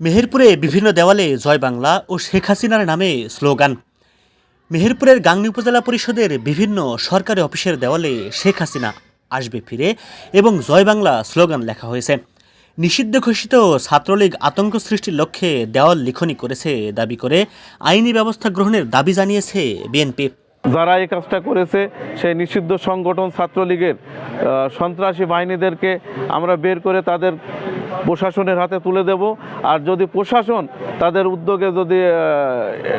মেহেরপুরে বিভিন্ন দেওয়ালে জয় বাংলা ও শেখ হাসিনার নামে স্লোগান। মেহেরপুরের গাংনী উপজেলা পরিষদের বিভিন্ন সরকারি অফিসের দেওয়ালে শেখ হাসিনা আসবে ফিরে এবং জয় বাংলা স্লোগান লেখা হয়েছে। নিষিদ্ধ ঘোষিত ছাত্রলীগ আতঙ্ক সৃষ্টির লক্ষ্যে দেওয়াল লিখনি করেছে দাবি করে আইনি ব্যবস্থা গ্রহণের দাবি জানিয়েছে বিএনপি। যারা এই কাজটা করেছে, সেই নিষিদ্ধ সংগঠন ছাত্রলীগের সন্ত্রাসী বাহিনীদেরকে আমরা বের করে তাদের প্রশাসনের হাতে তুলে দেব। আর যদি প্রশাসন তাদের উদ্যোগে যদি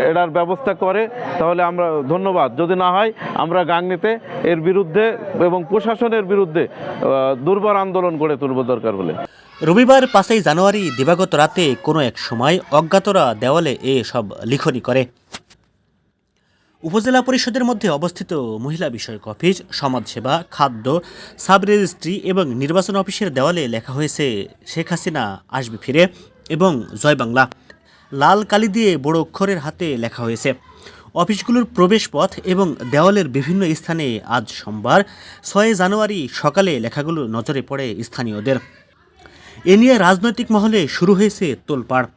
এটার ব্যবস্থা করে, তাহলে আমরা ধন্যবাদ। যদি না হয়, আমরা গাংনিতে এর বিরুদ্ধে এবং প্রশাসনের বিরুদ্ধে দুর্বার আন্দোলন গড়ে তুলব দরকার হলে। রবিবার পাঁচই জানুয়ারি দিবাগত রাতে কোনো এক সময় অজ্ঞাতরা দেওয়ালে এ সব লিখনি করে। উপজেলা পরিষদের মধ্যে অবস্থিত মহিলা বিষয়ক অফিস, সমাজসেবা, খাদ্য, সাব রেজিস্ট্রি এবং নির্বাচন অফিসের দেওয়ালে লেখা হয়েছে, শেখ হাসিনা আসবে ফিরে এবং জয় বাংলা লাল কালি দিয়ে বড় অক্ষরের হাতে লেখা হয়েছে, অফিসগুলোর প্রবেশপথ এবং দেওয়ালের বিভিন্ন স্থানে আজ সোমবার, ছয় জানুয়ারি সকালে লেখাগুলো নজরে পড়ে স্থানীয়দের। এ নিয়ে রাজনৈতিক মহলে শুরু হয়েছে তোলপাড়।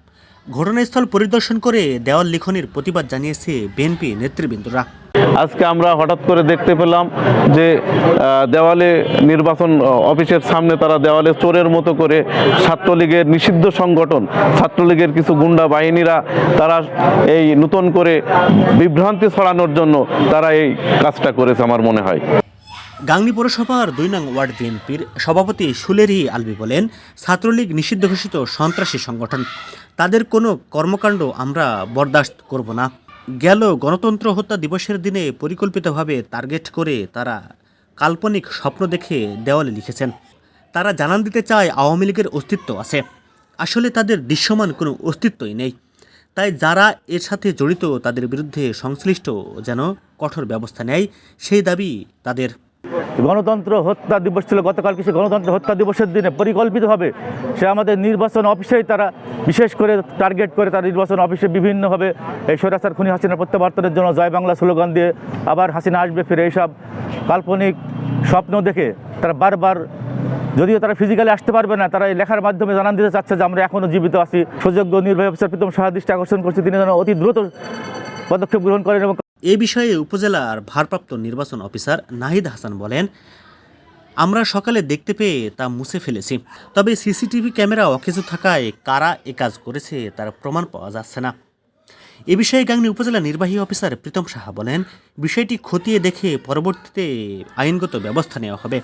ঘটনাস্থল পরিদর্শন করে দেওয়াল লিখনের প্রতিবাদ জানিয়েছে বিএনপি নেতৃবৃন্দরা। আজকে আমরা হঠাৎ করে দেখতে পেলাম যে দেওয়ালে নির্বাচন অফিসের সামনে তারা দেওয়ালে চোরের মতো করে ছাত্রলীগের নিষিদ্ধ সংগঠন ছাত্রলীগের কিছু গুন্ডা বাহিনীরা তারা এই নতুন করে বিভ্রান্তি ছড়ানোর জন্য তারা এই কাজটা করেছে আমার মনে হয়। গাংনী পৌরসভার দুই নং ওয়ার্ড বিএনপির সভাপতি সুলেরি আলবি বলেন ছাত্রলীগ নিষিদ্ধ ঘোষিত সন্ত্রাসী সংগঠন। তাদের কোনো কর্মকাণ্ড আমরা বরদাস্ত করব না। গেল গণতন্ত্র হত্যা দিবসের দিনে পরিকল্পিতভাবে টার্গেট করে তারা কাল্পনিক স্বপ্ন দেখে দেওয়ালে লিখেছেন। তারা জানান দিতে চায় আওয়ামী লীগের অস্তিত্ব আছে। আসলে তাদের দৃশ্যমান কোনো অস্তিত্বই নেই। তাই যারা এর সাথে জড়িত তাদের বিরুদ্ধে সংশ্লিষ্ট যেন কঠোর ব্যবস্থা নেয়, সেই দাবি তাদের। গণতন্ত্র হত্যা দিবস ছিল, গতকাল কিছু গণতন্ত্র হত্যা দিবসের দিনে পরিকল্পিতভাবে সে আমাদের নির্বাচন অফিসেই তারা বিশেষ করে টার্গেট করে তার নির্বাচন অফিসে বিভিন্নভাবে এই স্বৈরাচার খুনি হাসিনা প্রত্যাবর্তনের জন্য জয় বাংলা স্লোগান দিয়ে আবার হাসিনা আসবে ফিরে। এইসব কাল্পনিক স্বপ্ন দেখে তারা বারবার যদিও তারা ফিজিক্যালি আসতে পারবে না, তারা এই লেখার মাধ্যমে জানান দিতে চাচ্ছে যে আমরা এখনও জীবিত আছি। সুযোগ্য নির্বাহী অফিসার প্রীতম সাহা দৃষ্টি আকর্ষণ করছি। তিনি যেন অতি দ্রুত পদক্ষেপ গ্রহণ করেন এবং এ বিষয়ে উপজেলার ভারপ্রাপ্ত নির্বাচন অফিসার নাহিদ হাসান বলেন, আমরা সকালে দেখতে পেয়ে তা মুছে ফেলেছি। তবে সিসিটিভি ক্যামেরা অকেজো থাকায় কারা এ কাজ করেছে তার প্রমাণ পাওয়া যাচ্ছে না। এ বিষয়ে গাংনী উপজেলা নির্বাহী অফিসার প্রীতম সাহা বলেন, বিষয়টি খতিয়ে দেখে পরবর্তীতে আইনগত ব্যবস্থা নেওয়া হবে।